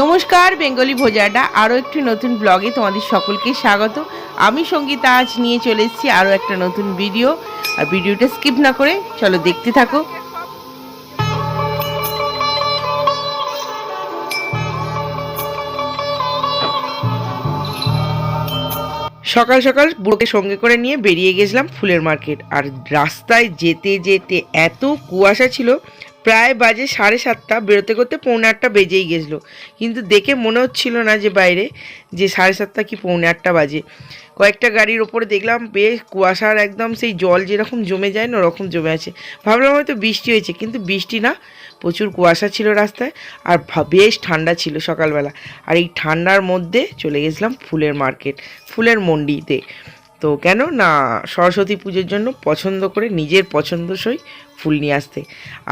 নমস্কার, বেঙ্গলি ভোজাটা আরও একটি নতুন ব্লগে তোমাদের সকলকে স্বাগত। আমি সঙ্গীতা, আজ নিয়ে চলে এসেছি আরও একটা নতুন ভিডিও। আর ভিডিওটা স্কিপ না করে চলো দেখতে থাকো। সকাল সকাল বুড়োকে সঙ্গে করে নিয়ে বেরিয়ে গেছিলাম ফুলের মার্কেট। আর রাস্তায় যেতে যেতে এত কুয়াশা ছিল প্রায় বাজে সাড়ে সাতটা, বেরোতে করতে পৌনে আটটা বেজেই গেছিল। কিন্তু দেখে মনে হচ্ছিল না যে বাইরে, যে সাড়ে সাতটা কি পৌনে আটটা বাজে। কয়েকটা গাড়ির ওপরে দেখলাম, বেশ কুয়াশার একদম সেই জল যেরকম জমে যায় না, ওরকম জমে আছে। ভাবলাম হয়তো বৃষ্টি হয়েছে, কিন্তু বৃষ্টি না, প্রচুর কুয়াশা ছিল রাস্তায়, আর বেশ ঠান্ডা ছিল সকালবেলা। আর এই ঠান্ডার মধ্যে চলে গেছিলাম ফুলের মার্কেট, ফুলের মন্ডিতে। তো কেন? না, সরস্বতী পুজোর জন্য পছন্দ করে নিজের পছন্দসই ফুল নিয়ে আসতে।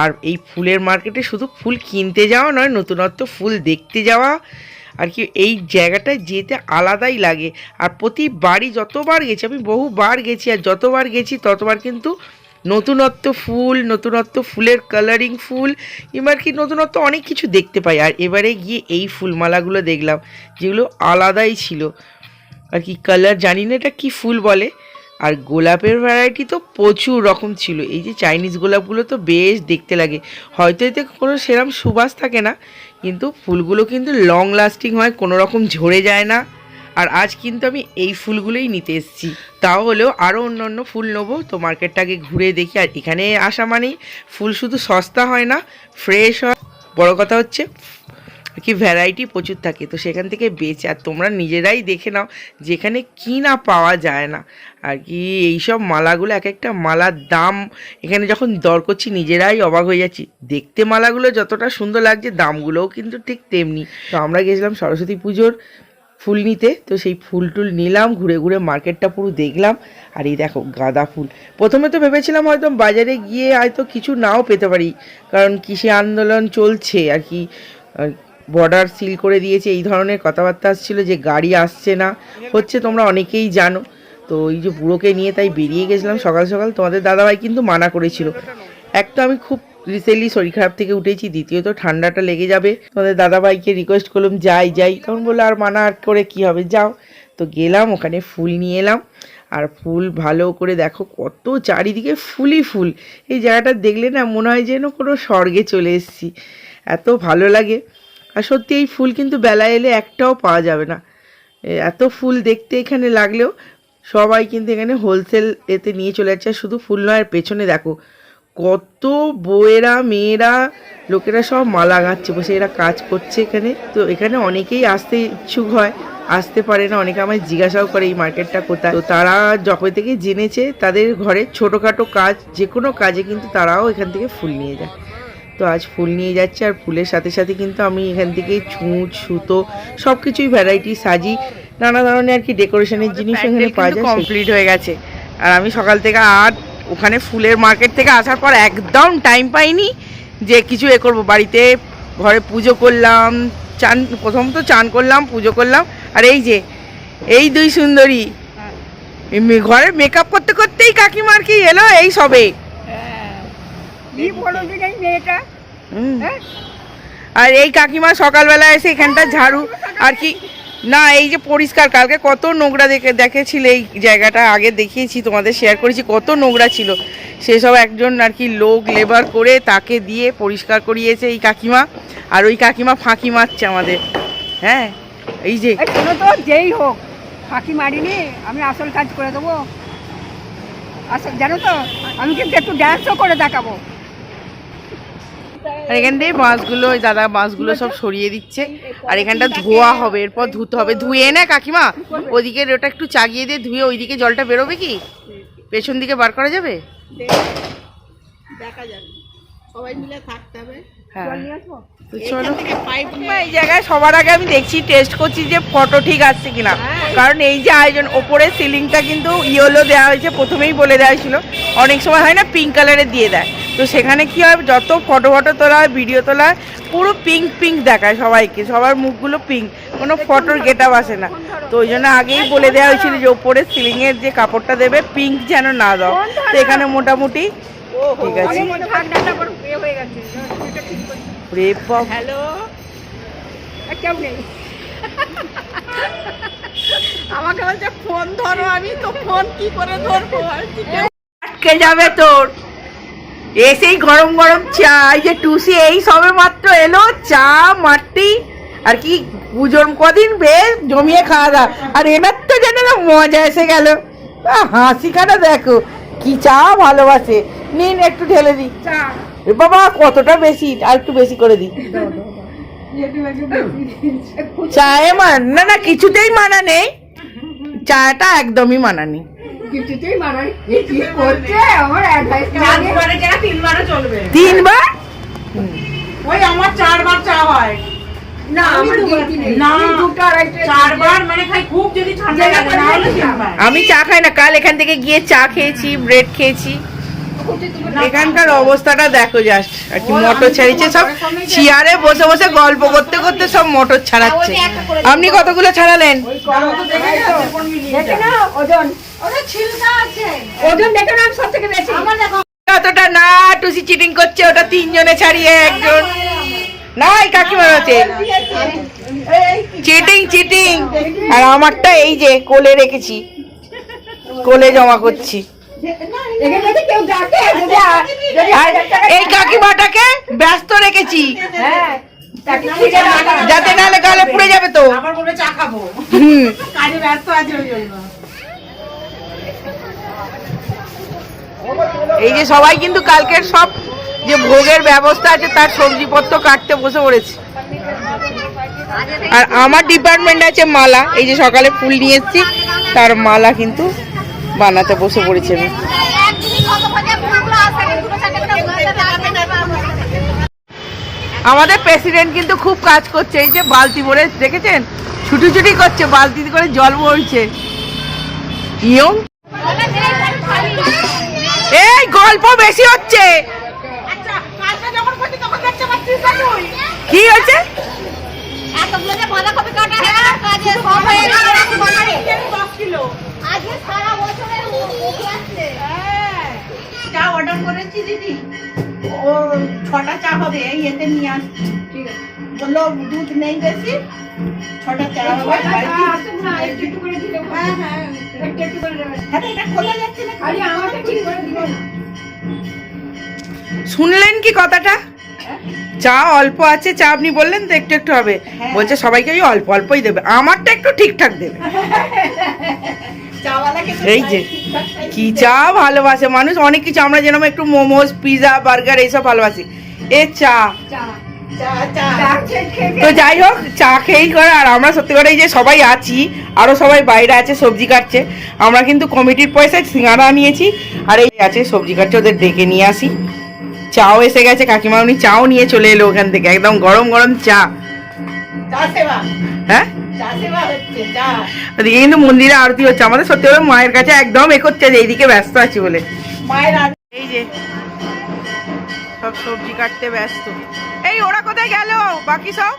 আর এই ফুলের মার্কেটে শুধু ফুল কিনতে যাওয়া নয়, নতুনত্ব ফুল দেখতে যাওয়া, আর কি এই জায়গাটায় যেতে আলাদাই লাগে। আর প্রতিবারই যতবার গেছি, আমি বহুবার গেছি আর যতবার গেছি, ততবার কিন্তু নতুনত্ব ফুল, নতুনত্ব ফুলের কালারিং ফুল এবার কি নতুনত্ব অনেক কিছু দেখতে পাই। আর এবারে গিয়ে এই ফুলমালাগুলো দেখলাম, যেগুলো আলাদাই ছিল। আর কি কালার জানি না এটা কী ফুল বলে। আর গোলাপের ভ্যারাইটি তো প্রচুর রকম ছিল। এই যে চাইনিজ গোলাপগুলো তো বেশ দেখতে লাগে। হয়তো এতে কোনো সেরম সুবাস থাকে না, কিন্তু ফুলগুলো কিন্তু লং লাস্টিং হয়, কোনো রকম ঝরে যায় না। আর আজ কিন্তু আমি এই ফুলগুলোই নিতে এসেছি। তাহলেও আরও অন্য অন্য ফুল নেব। তো মার্কেটটাকে ঘুরে দেখি। আর এখানে আসা মানেই ফুল শুধু সস্তা হয় না ফ্রেশ হয়। বড় কথা হচ্ছে কি ভ্যারাইটি প্রচুর থাকে। তো সেখান থেকে বেচে, আর তোমরা নিজেরাই দেখে নাও যেখানে কি না পাওয়া যায় না। আর কি এইসব মালাগুলো এক একটা মালার দাম, এখানে যখন দর করছি নিজেরাই অবাক হয়ে যাচ্ছি। দেখতে মালাগুলো যতটা সুন্দর লাগছে, দামগুলোও কিন্তু ঠিক তেমনি। তো আমরা গেছিলাম সরস্বতী পুজোর ফুল নিতে, তো সেই ফুল টুল নিলাম, ঘুরে ঘুরে মার্কেটটা পুরো দেখলাম। আর এই দেখো গাঁদা ফুল। প্রথমে তো ভেবেছিলাম হয়তো বাজারে গিয়ে হয়তো কিছু নাও পেতে পারি, কারণ কৃষি আন্দোলন চলছে আর কি। বর্ডার সিল করে দিয়েছে, এই ধরনের কথাবার্তা আসছিল যে গাড়ি আসছে না। হচ্ছে তোমরা অনেকেই জানো। তো এই যে বুড়োকে নিয়ে তাই বেরিয়ে গেছিলাম সকাল সকাল। তোমাদের দাদাভাই কিন্তু মানা করেছিল। এক তো আমি খুব রিসেন্টলি শরীর খারাপ থেকে উঠেছি, দ্বিতীয়ত ঠান্ডাটা লেগে যাবে। তোমাদের দাদাভাইকে রিকোয়েস্ট করলাম, যাই যাই। তখন বলল, আর মানা আর করে কি হবে? যাও। তো গেলাম, ওখানে ফুল নিয়ে এলাম। আর ফুল ভালো করে দেখো, কত চারিদিকে ফুলই ফুল। এই জায়গাটা দেখলে না মনে হয় যেন কোনো স্বর্গে চলে এসেছি। এত ভালো লাগে। আর সত্যি এই ফুল কিন্তু বেলা এলে একটাও পাওয়া যাবে না। এত ফুল দেখতে এখানে লাগলেও সবাই কিন্তু এখানে হোলসেল এতে নিয়ে চলে যাচ্ছে। শুধু ফুল নয়, আর পেছনে দেখো, কত বউয়েরা, মেয়েরা, লোকেরা সব মালা গাচ্ছে বসে এরা কাজ করছে এখানে। তো এখানে অনেকেই আসতে ইচ্ছুক হয়, আসতে পারে না। অনেকে আমায় জিজ্ঞাসাও করে এই মার্কেটটা কোথায়। তো তারা যবে থেকে জেনেছে, তাদের ঘরে ছোটোখাটো কাজ যে কোনো কাজে কিন্তু তারাও এখান থেকে ফুল নিয়ে যায়। তো আজ ফুল নিয়ে যাচ্ছে আর ফুলের সাথে সাথে কিন্তু আমি এখান থেকে ছুঁচ সুতো সব কিছুই ভ্যারাইটি সাজি। নানা ধরনের আর কি ডেকোরেশনের জিনিস এখানে পাওয়া যায়। কমপ্লিট হয়ে গেছে। আর আমি সকাল থেকে আর ওখানে ফুলের মার্কেট থেকে আসার পর একদম টাইম পাইনি যে কিছু এ করব। বাড়িতে ঘরে পুজো করলাম চান প্রথম তো চান করলাম পুজো করলাম। আর এই যে এই দুই সুন্দরী এমনি ঘরে মেকআপ করতে করতেই কাকিমার কি এলো এই সবে। কি বলো এই মেয়েটা? হ্যাঁ? আর এই কাকিমা সকালবেলা এসে এখানটা ঝাড়ু। আর কি না এই যে পরিষ্কার কালকে কত নোংরা দেখে দেখেছিল এই জায়গাটা আগে দেখিয়েছি তোমাদের শেয়ার করেছি কত নোংরা ছিল। সেসব একজন আর কি লোক লেবার করে তাকে দিয়ে পরিষ্কার করিয়েছে এই কাকিমা। আর ওই কাকিমা ফাঁকি মারছে আমাদের। হ্যাঁ এই যে। তো যেই হোক ফাঁকি মারিনি আমি আসল কাজ করে দেবো। আসল জানো তো আমি কিন্তু একটু ড্যান্সও করে দেখাবো। আর এখান থেকে বাঁশগুলো ওই দাদা বাঁশগুলো সব সরিয়ে দিচ্ছে। আর এখানটা ধোয়া হবে এরপর ধুতে হবে। ধুয়ে না কাকিমা ওদিকে ওটা একটু চাগিয়ে দিয়ে ধুয়ে ওইদিকে জলটা বেরোবে কি? পেছন দিকে বার করা যাবে? দেখা যাবে সবাই মিলে থাকতে হবে। হ্যাঁ। এই জায়গায় সবার আগে আমি দেখছি টেস্ট করছি যে ফটো ঠিক আসছে কিনা। কারণ এই যে আয়োজন ওপরে সিলিংটা কিন্তু ইয়েলো দেওয়া হয়েছে প্রথমেই বলে দেওয়া ছিল। অনেক সময় হয় না পিঙ্ক কালারের দিয়ে দেয়। তো সেখানে কি হয় যত ফটো ফটো তোলা হয় ভিডিও তোলা হয় পুরো পিঙ্ক পিঙ্ক দেখায় সবাইকে। সবার মুখগুলো পিঙ্ক কোনো ফটোর গেট আপ আসে না। তো ওই জন্য আগেই বলে দেওয়া হয়েছিল যে ওপরে সিলিংয়ের যে কাপড়টা দেবে পিঙ্ক যেন না দাও। তো এখানে মোটামুটি ঠিক আছে। হ্যালো কেউ নেই। আমাকে বলছে ফোন ধরো আমি তো ফোন কি করে ধরবো? আর কি আটকে যাবে তোর। এসেই গরম গরম চা এই যে টুসি এই সবে মাত্র এলো চা মাটি আর কি পুজোর কদিন বেশ জমিয়ে খাওয়া দাওয়া। আর এবার তো যেন না মজা এসে গেল। আহ, হাসিখানা দেখো কি চা ভালোবাসে। নিন একটু ঢেলে দিই। চা। বাবা কতটা বেশি? আর একটু বেশি করে দিই। চায়ে মান না না কিছুতেই মানা নেই। চাটা একদমই মানা নেই। কিছুতেই কি করছে? আমার অ্যাডভাইস তিনবারও চলবে। তিনবার? ওই আমার চারবার চা হয়। আমি মানে আমি চা খাই না কাল এখান থেকে গিয়ে চা খেয়েছি ব্রেড খেয়েছি। এখানকার অবস্থাটা দেখো জাস্ট আর কি মোটর ছাড়িয়েছে সব চেয়ারে বসে বসে গল্প করতে করতে সব মোটর ছাড়াচ্ছে। আপনি কতগুলো ছাড়ালেন? দেখে না ওজন দেখে সব থেকে বেশি। অতটা না টুসি চিটিং করছে ওটা তিনজনে ছাড়িয়ে একজন। না এই আছে। Cheating cheating. আর আমারটা এই যে কোলে রেখেছি। কোলে জমা করছি। এই কাকিমাটাকে ব্যস্ত রেখেছি। হ্যাঁ। যাতে নাহলে গালে পুড়ে যাবে তো। আবার বলে চা খাব। হুম। কাজে ব্যস্ত আছে ওই জন্য। এই যে সবাই কিন্তু কালকের সব যে ভোগের ব্যবস্থা আছে, তার সবজিপত্র কাটতে বসে পড়েছে। আর আমার ডিপার্টমেন্ট আছে মালা। এই যে সকালে ফুল নিয়ে এসেছি, তার মালা কিন্তু বানাতে বসে পড়েছে আমি। আমাদের প্রেসিডেন্ট কিন্তু খুব কাজ করছে। এই যে বালতি ভরে, দেখেছেন? ছুটি ছুটি করছে বালতি করে জল ভরছে। ইয়ং এই গল্প বেশি হচ্ছে। কি হয়েছে? হ্যাঁ হয়ে। চা অর্ডার করেছি দিদি ও ছটা চা হবে এই এতে নিয়ে আসছি। বলল দুধ নেই বেশি ছটা চা হবে বাড়িতে। একটু একটু করে দিলে হ্যাঁ হ্যাঁ একটু একটু করে দেবেন। হ্যাঁ এটা খোলা যাচ্ছে না আমাকে ঠিক করে। শুনলেন কি কথাটা? চা অল্প আছে চা আপনি বললেন তো একটু একটু হবে। বলছে সবাইকে ওই অল্প অল্পই দেবে। আমারটা একটু ঠিকঠাক দেবে। এই যে কি চা ভালোবাসে মানুষ। অনেক কিছু আমরা যেরকম একটু মোমোজ পিৎজা বার্গার এইসব ভালোবাসি। এ চা। তো যাই হোক চা খেয়েই করে। আর আমরা সত্যি করে এই যে সবাই আছি আরও সবাই বাইরে আছে সবজি কাটছে। আমরা কিন্তু কমিটির পয়সায় সিঙ্গারা নিয়েছি। আর এই আছে সবজি কাটছে ওদের ডেকে নিয়ে আসি। চাও এসে গেছে কাকিমা উনি চাও নিয়ে চলে এলো ওখান থেকে একদম গরম গরম চা। হ্যাঁ? ওদিকে কিন্তু মন্দিরে আরতি হচ্ছে আমাদের সত্যি করে মায়ের কাছে একদম এ করছে যে এইদিকে ব্যস্ত আছি বলে। মায়ের এই যে সব সবজি কাটতে ব্যস্ত। এই ওরা কোথায় গেল? বাকি সব?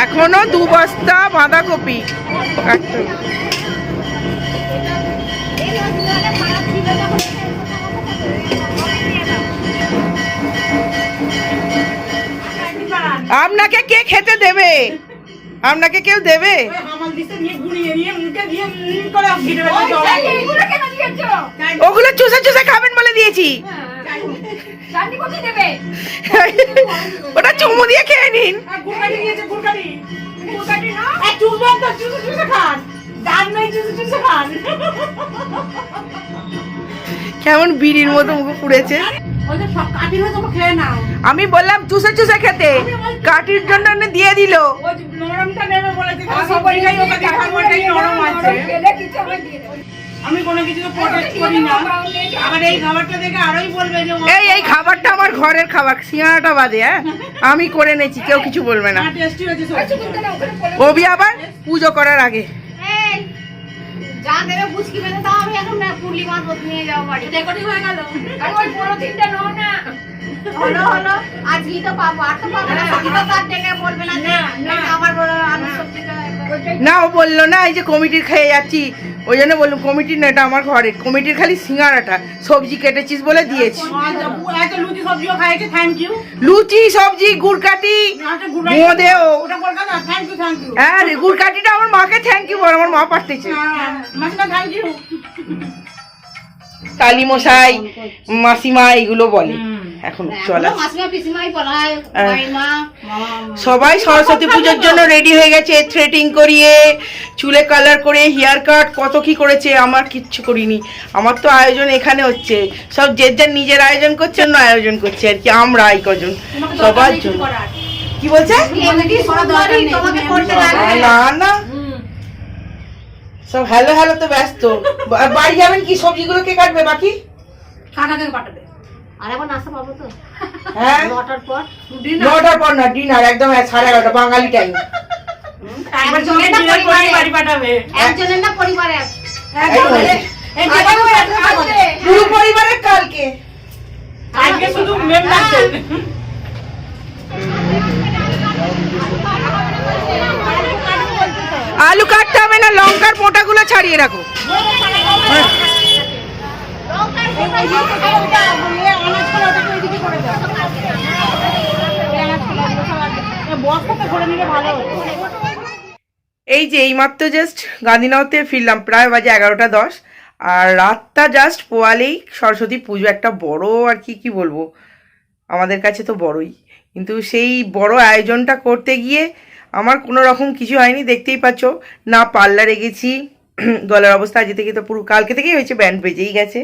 এখনও দু বস্তা বাঁধাকপি। কাটতে আপনাকে কে খেতে দেবে? আপনাকে কেউ দেবে? ওগুলো চুষে চুষে খাবেন বলে দিয়েছি। দেবে? ওটা চুমু দিয়ে নিন। গুড়কাঠি দিয়েছে গুড়কাঠি গুড়কাঠি না? চুষবেন তো চুষে চুষে খান। ডান নেই চুষে চুষে খান। কেমন বিড়ির মতো মুখে পুড়েছে। ওই যে সব কাঠি হয়ে তোমাকে খেয়ে নাও। আমি বললাম চুষে চুষে খেতে। কাটির জন্য দিয়ে দিল। ওই নরমটা নেবে বলেছে আমি কিছু। আমি করি না। আবার এই খাবারটা দেখে আরোই বলবে যে এই এই খাবারটা আমার ঘরের খাবার। বাদে হ্যাঁ? আমি করে নেছি কেউ কিছু বলবে না। টেস্টি হয়েছে সব। আচ্ছা, অভি আবার পুজো করার আগে। এই, যা দেবে বুঝকি বেঁধে দাও আমি এখন না পুরলি মাছ নিয়ে যাব বাড়ি। রেকর্ডিং হয়ে গেল। আর ওই বড় তিনটা নাও না। হলো হলো আজকেই তো পাবো আর তো পাবো না। সত্যি তো তার ডেকে বলবে না না, না। আমার বড় আলু সবজিটা একবার না ও বলল না এই যে কমিটির খেয়ে যাচ্ছি। ওই জন্য বললাম কমিটির না এটা আমার ঘরের কমিটির খালি সিঙ্গারাটা সবজি কেটেছিস বলে দিয়েছি। লুচি সবজি গুড় কাটি। বোঁদেও ওটা বলবে না থ্যাংক ইউ থ্যাংক ইউ হ্যাঁ রে, গুড় কাটিটা আমার মাকে থ্যাংক ইউ বল আমার মা পাঠিয়েছে কালী মাসিমা এগুলো বলে। এখন চলা হ্যাঁ। মাইমা সবাই সরস্বতী পুজোর জন্য রেডি হয়ে গেছে থ্রেটিং করিয়ে চুলে কালার করে হেয়ার কাট কত কি করেছে আমার কিচ্ছু করিনি। আমার তো আয়োজন এখানে হচ্ছে। সব যে যার নিজের আয়োজন করছে অন্য আয়োজন করছে আর কি আমরা এই কজন। সবার জন্য। কি বলছে? না না। সব হ্যালো হ্যালো তো ব্যস্ত। বাড়ি যাবেন কি সবজিগুলো কে কাটবে বাকি? কাটাকে কাটাবে। আর নাস্তা পাবো তো? হ্যাঁ? নটার পর। নটার পর না ডিনার একদম সাড়ে এগারোটা বাঙালি টাইম একবার সঙ্গে সঙ্গে dinner করে বাড়ি পাঠাবে। একজনের না পরিবারে আছে পুরো পরিবারের কালকে। আজকে শুধু মেম্বার আলু কাটতে হবে। না লঙ্কার মোটাগুলো ছাড়িয়ে রাখো বস্তাতে করে নিলে ভালো হতো এই যে এইমাত্র জাস্ট গান্ধীনগরতে ফিরলাম, প্রায় বাজে এগারোটা দশ, আর রাতটা জাস্ট পোয়ালেই সরস্বতী পুজো, একটা বড় আর কি কি বলব? আমাদের কাছে তো বড়ই। কিন্তু সেই বড় আয়োজনটা করতে গিয়ে আমার কোনো রকম কিছু হয়নি, দেখতেই পাচ্ছ। না পার্লারে গেছি, গলার অবস্থা আজ থেকে তো পুরো, কালকে থেকেই হয়েছে ব্যান্ড বেজেই গেছে।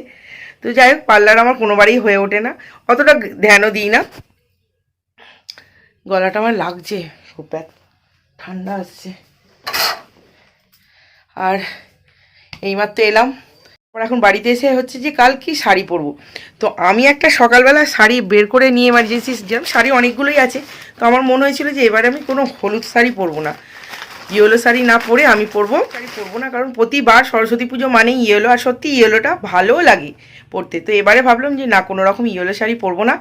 তো যাই হোক, পার্লার আমার কোনোবারই হয়ে ওঠে না। অতটা ধ্যানও দিই না। গলাটা আমার লাগছে খুব ব্যাক ঠান্ডা আসছে। আর এইমাত্র এলাম। পর এখন বাড়িতে এসে হচ্ছে যে কাল কি শাড়ি পরবো। তো আমি একটা সকালবেলা শাড়ি বের করে নিয়ে এমার্জেন্সি যেরকম শাড়ি অনেকগুলোই আছে। তো আমার মনে হয়েছিল যে এবারে আমি কোনো হলুদ শাড়ি পরবো না। ইয়েলো শাড়ি না পরে আমি পরবো। শাড়ি পরবো না, কারণ প্রতিবার সরস্বতী পুজো মানেই ইয়েলো, আর সত্যি ইয়েলোটা ভালোও লাগে পরতে। তো এবারে ভাবলাম যে না, কোনো রকম ইয়েলো শাড়ি পরবো না,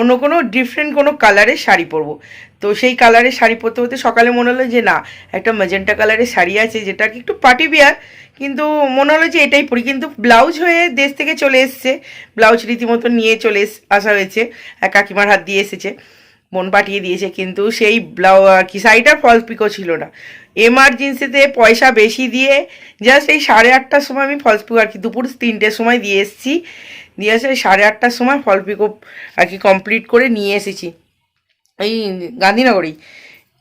অন্য কোনো ডিফারেন্ট কোনো কালারের শাড়ি পরবো। তো সেই কালারের শাড়ি পরতে পরতে সকালে মনে হলো যে না, একটা মেজেন্টা কালারের শাড়ি আছে যেটা কি একটু পার্টি বিয়ার কিন্তু মনে হলো যে এটাই পরি। কিন্তু ব্লাউজ হয়ে দেশ থেকে চলে এসছে ব্লাউজ রীতিমতো নিয়ে চলে আসা হয়েছে কাকিমার হাত দিয়ে এসেছে। বোন পাঠিয়ে দিয়েছে, কিন্তু সেই ব্লাউ কি শাড়িটার ফলস পিকো ছিল না। এমার্জেন্সিতে পয়সা বেশি দিয়ে জাস্ট এই সাড়ে আটটার সময় আমি ফলস পিকো আর কি দুপুর তিনটের সময় দিয়ে এসেছি। দিয়ে এসে সাড়ে আটটার সময় ফল পিকো আর কি কমপ্লিট করে নিয়ে এসেছি। এই গান্ধীনগরেই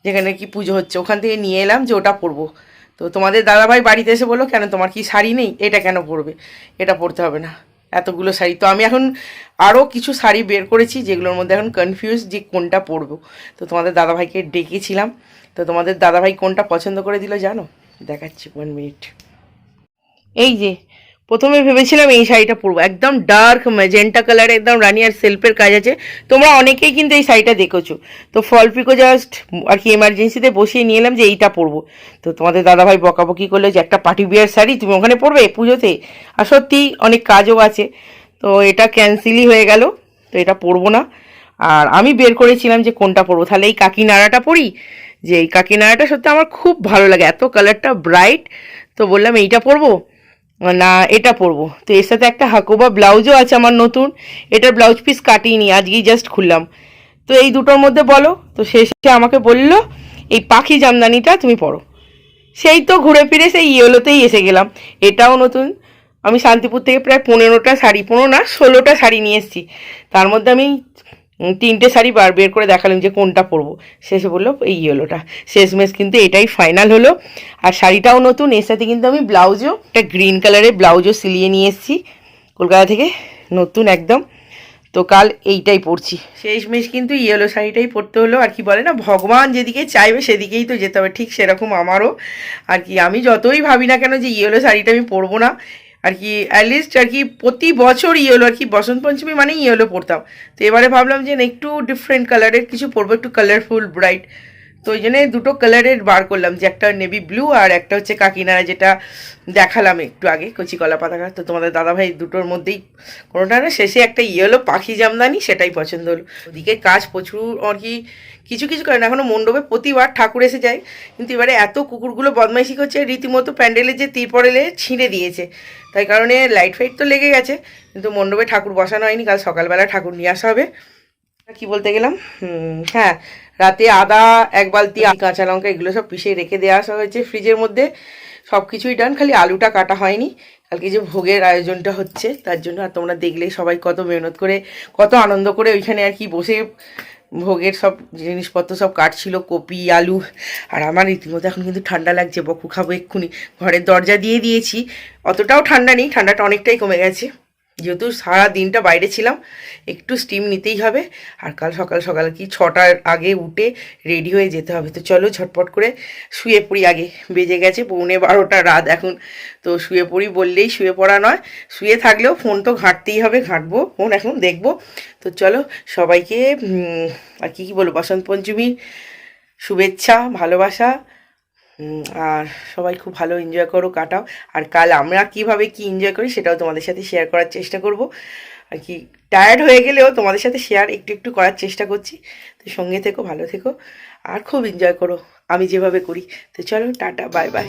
যেখানে কি পুজো হচ্ছে, ওখান থেকে নিয়ে এলাম যে ওটা পরবো। তো তোমাদের দাদাভাই বাড়িতে এসে বলল, কেন তোমার কি শাড়ি নেই? এটা কেন পরবে? এটা পরতে হবে না। এতগুলো শাড়ি। তো আমি এখন আরও কিছু শাড়ি বের করেছি যেগুলোর মধ্যে এখন কনফিউজ যে কোনটা পরবো। তো তোমাদের দাদাভাইকে ডেকেছিলাম। তো তোমাদের দাদাভাই কোনটা পছন্দ করে দিল জানো? দেখাচ্ছি ওয়ান মিনিট এই যে প্রথমে ভেবেছিলাম এই শাড়িটা পরবো। একদম ডার্ক ম্যাজেন্টা কালার একদম রানি আর সেলফের কাজ আছে। তোমরা অনেকেই কিন্তু এই শাড়িটা দেখেছ। তো ফল পিকো জাস্ট আর কি এমার্জেন্সিতে বসিয়ে নিয়ে এলাম যে এইটা পরবো। তো তোমাদের দাদাভাই বকাবকি করল যে, একটা পার্টি বিয়ার শাড়ি তুমি ওখানে পরবে পুজোতে? আর সত্যি অনেক কাজও আছে। তো এটা ক্যান্সেলই হয়ে গেল। তো এটা পরবো না। আর আমি বের করেছিলাম যে কোনটা পরবো। তাহলে এই কাকিনাড়াটা পরি? যে এই কাকিনাড়াটা সত্যি আমার খুব ভালো লাগে। এত কালারটা ব্রাইট তো বললাম, এইটা পরবো? না, এটা পরবো। তো এর সাথে একটা হাকোবা ব্লাউজও আছে আমার নতুন। এটার ব্লাউজ পিস কাটিয়ে কাটিনি আজকেই জাস্ট খুললাম। তো এই দুটোর মধ্যে বলো, তো শেষে আমাকে বলল, এই পাখি জামদানিটা তুমি পরো। সেই তো ঘুরে ফিরে সেই ইয়েলোতেই এসে গেলাম। এটাও নতুন। আমি শান্তিপুর থেকে প্রায় পনেরোটা শাড়ি, পনেরো না, ষোলোটা শাড়ি নিয়ে এসেছি। তার মধ্যে আমি তিনটে শাড়ি বার বের করে দেখালাম যে কোনটা পরবো। শেষে বলল, এই ইয়েলোটা। শেষমেশ কিন্তু এটাই ফাইনাল হলো। আর শাড়িটাও নতুন, এর সাথে কিন্তু আমি ব্লাউজও, একটা গ্রিন কালারের ব্লাউজও সিলিয়ে নিয়ে এসেছি কলকাতা থেকে, নতুন একদম। তো কাল এইটাই পরছি। শেষমেশ কিন্তু ইয়েলো শাড়িটাই পরতে হলো। আর কি বলে না, ভগবান যেদিকে চাইবে সেদিকেই তো যেতে হবে, ঠিক সেরকম আমারও। আর কি আমি যতই ভাবি না কেন যে ইয়েলো শাড়িটা আমি পরবো না আর কি অ্যাটলিস্ট আর কি প্রতি বছর ইয়েলো আর কি বসন্ত পঞ্চমী মানে ইয়েলো পরতাম। তো এবারে ভাবলাম যে একটু ডিফারেন্ট কালারের কিছু পরবো, একটু কালারফুল ব্রাইট তো ওই জন্য দুটো কালারের বার করলাম, যে একটা নেভি ব্লু আর একটা হচ্ছে কাকিনারা যেটা দেখালাম একটু আগে কচি কলা পাতাকা তো তোমাদের দাদাভাই দুটোর মধ্যেই কোনোটা না, শেষে একটা ইয়েলো পাখি জামদানি সেটাই পছন্দ হলো। ওদিকে কাজ প্রচুর, আর কি কিছু কিছু কারণ এখনও মণ্ডপে প্রতিবার ঠাকুর এসে যায়, কিন্তু এবারে এত কুকুরগুলো বদমাইশি করছে, রীতিমতো প্যান্ডেলের যে তিরপড়েলে ছিঁড়ে দিয়েছে। তাই কারণে লাইট ফাইট তো লেগে গেছে, কিন্তু মণ্ডপে ঠাকুর বসানো হয়নি, কাল সকালবেলা ঠাকুর নিয়ে আসা হবে। কি বলতে গেলাম? হ্যাঁ রাতে আদা, এক বালতি কাঁচা লঙ্কা, এগুলো সব পিষে রেখে দেওয়া আসা হয়েছে ফ্রিজের মধ্যে। সব কিছুই ডান খালি আলুটা কাটা হয়নি। কালকে যে ভোগের আয়োজনটা হচ্ছে, তার জন্য আর তোমরা দেখলে সবাই কত মেহনত করে, কত আনন্দ করে ওইখানে আর কি বসে ভোগের সব জিনিসপত্র সব কাটছিল, কপি, আলু। আর আমার রীতিমতো এখন কিন্তু ঠান্ডা লাগছে বকু খাব এক্ষুনি। ঘরের দরজা দিয়ে দিয়েছি। অতটাও ঠান্ডা নেই, ঠান্ডাটা অনেকটাই কমে গেছে। যেহেতু সারা দিনটা বাইরে ছিলাম, একটু স্টিম নিতেই হবে। আর কাল সকাল সকাল কি ছটার আগে উঠে রেডি হয়ে যেতে হবে। তো চলো ঝটপট করে শুয়ে পড়ি আগে। বেজে গেছে পৌনে বারোটা রাত এখন। তো শুয়ে পড়ি বললেই শুয়ে পড়া নয়। শুয়ে থাকলেও ফোন তো ঘাঁটতেই হবে, ঘাঁটবো ফোন এখন দেখব। তো চলো সবাইকে আর কী কী বলব? বসন্ত পঞ্চমীর শুভেচ্ছা, ভালোবাসা আর সবাই খুব ভালো এনজয় করো, কাটাও। আর কাল আমরা কীভাবে কি এনজয় করি সেটাও তোমাদের সাথে শেয়ার করার চেষ্টা করব। আর কি টায়ার্ড হয়ে গেলেও তোমাদের সাথে শেয়ার একটু একটু করার চেষ্টা করছি। তো সঙ্গে থেকো, ভালো থেকো। আর খুব এনজয় করো, আমি যেভাবে করি। তো চলো, টাটা বাই বাই